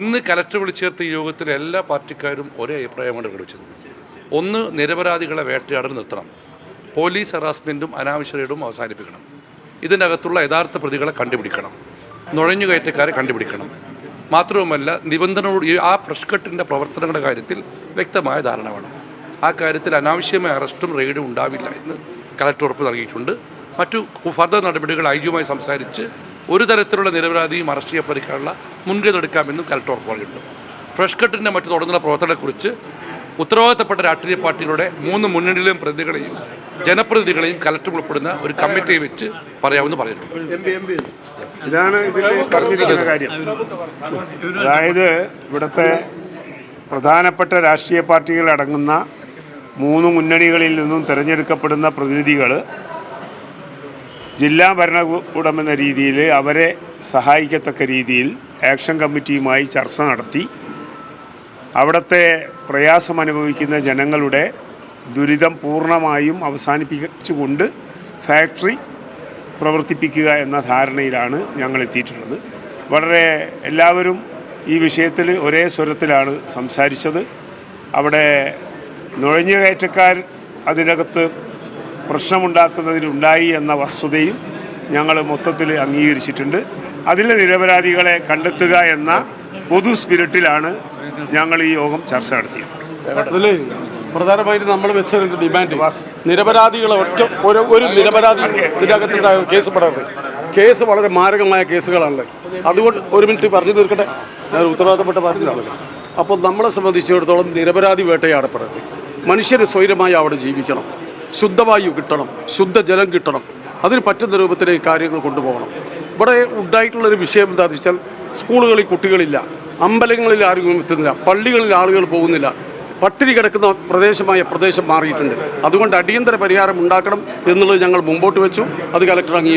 ഇന്ന് കലക്ടർ വിളിച്ചേർത്ത യോഗത്തിൽ എല്ലാ പാർട്ടിക്കാരും ഒരേ അഭിപ്രായമാണ് പ്രകടിപ്പിച്ചത്. ഒന്ന് നിരപരാധികളെ വേട്ടയാടൽ നിർത്തണം. പോലീസ് ഹറാസ്മെന്റും അനാവശ്യ റെയ്ഡും അവസാനിപ്പിക്കണം. ഇതിന്റെ അകത്തുള്ള യഥാർത്ഥ പ്രതികളെ കണ്ടുപിടിക്കണം. നുഴഞ്ഞുകയറ്റക്കാരെ കണ്ടുപിടിക്കണം. മാത്രവുമല്ല നിബന്ധനയോട് ആ പ്രഷ്കട്ടിന്റെ പ്രവർത്തനങ്ങളുടെ കാര്യത്തിൽ വ്യക്തമായ ധാരണ വേണം. ആ കാര്യത്തിൽ അനാവശ്യമായ അറസ്റ്റും റെയ്ഡും ഉണ്ടാവില്ല എന്ന് കലക്ടർ ഉറപ്പ് നൽകിയിട്ടുണ്ട്. മറ്റു ഫർദർ നടപടികൾ ഐ ജിയുമായി സംസാരിച്ച് ഒരു തരത്തിലുള്ള നിരപരാധിയും അറസ്റ്റ് ചെയ്യപ്പെടാനുള്ള മുൻകരുതൽ എടുക്കാമെന്നും കലക്ടർ പറഞ്ഞിട്ടുണ്ട് ഫ്രഷ് കട്ടിന്റെ മറ്റു തുടർന്നുള്ള പ്രവർത്തനത്തെക്കുറിച്ച് ഉത്തരവാദിത്തപ്പെട്ട രാഷ്ട്രീയ പാർട്ടികളുടെ മൂന്ന് മുന്നണിയിലെയും പ്രതികളെയും ജനപ്രതിനിധികളെയും കലക്ടർ ഉൾപ്പെടുന്ന ഒരു കമ്മിറ്റിയെ വെച്ച് പറയാമെന്ന് പറയുന്നുണ്ട് ഇതാണ് ഇതിൽ പറഞ്ഞിരിക്കുന്ന കാര്യം. അതായത് ഇവിടുത്തെ പ്രധാനപ്പെട്ട രാഷ്ട്രീയ പാർട്ടികൾ അടങ്ങുന്ന മൂന്ന് മുന്നണികളിൽ നിന്നും തിരഞ്ഞെടുക്കപ്പെടുന്ന പ്രതിനിധികൾ ജില്ലാ ഭരണകൂടം എന്ന രീതിയിൽ അവരെ സഹായിക്കത്തക്ക രീതിയിൽ ആക്ഷൻ കമ്മിറ്റിയുമായി ചർച്ച നടത്തി. അവിടുത്തെ പ്രയാസം അനുഭവിക്കുന്ന ജനങ്ങളുടെ ദുരിതം പൂർണമായും അവസാനിപ്പിച്ചുകൊണ്ട് ഫാക്ടറി പ്രവർത്തിപ്പിക്കുക എന്ന ധാരണയിലാണ് ഞങ്ങൾ എത്തിയിട്ടുള്ളത് വളരെ എല്ലാവരും ഈ വിഷയത്തിൽ ഒരേ സ്വരത്തിലാണ് സംസാരിച്ചത്. അവിടെ നുഴഞ്ഞുകയറ്റക്കാർ അതിനകത്ത് പ്രശ്നമുണ്ടാക്കുന്നതിനുണ്ടായി എന്ന വസ്തുതയും ഞങ്ങൾ മൊത്തത്തിൽ അംഗീകരിച്ചിട്ടുണ്ട്. അതിലെ നിരപരാധികളെ കണ്ടെത്തുക എന്ന പൊതു സ്പിരിറ്റിലാണ് ഞങ്ങൾ ഈ യോഗം ചർച്ച നടത്തിയത്. പ്രധാനമായിട്ട് നമ്മൾ വെച്ചൊരു ഡിമാൻഡ് നിരപരാധികളെ ഒറ്റ ഒരു ഒരു നിരപരാധി ഇതിനകത്തുണ്ടായ കേസ് പെടരുത് കേസ് വളരെ മാരകമായ കേസുകളാണ് അതുകൊണ്ട് ഒരു മിനിറ്റ് പറഞ്ഞു തീർക്കട്ടെ. ഞാൻ ഉത്തരവാദിത്തപ്പെട്ട പാർട്ടിയിലാണല്ലോ അപ്പോൾ നമ്മളെ സംബന്ധിച്ചിടത്തോളം നിരപരാധി വേട്ടയാടപ്പെടരുത്. മനുഷ്യർ സ്വൈരമായി അവിടെ ജീവിക്കണം. ശുദ്ധവായു കിട്ടണം ശുദ്ധജലം കിട്ടണം. അതിന് പറ്റുന്ന രൂപത്തിലേക്ക് കാര്യങ്ങൾ കൊണ്ടുപോകണം. ഇവിടെ ഉണ്ടായിട്ടുള്ളൊരു വിഷയം എന്താണെന്ന് വെച്ചാൽ സ്കൂളുകളിൽ കുട്ടികളില്ല. അമ്പലങ്ങളിൽ ആരും എത്തുന്നില്ല. പള്ളികളിൽ ആളുകൾ പോകുന്നില്ല. പട്ടിണി കിടക്കുന്ന പ്രദേശമായ പ്രദേശം മാറിയിട്ടുണ്ട്. അതുകൊണ്ട് അടിയന്തര പരിഹാരം ഉണ്ടാക്കണം എന്നുള്ളത് ഞങ്ങൾ മുമ്പോട്ട് വെച്ചു. അത് കലക്ടർ അംഗീകരിച്ചു.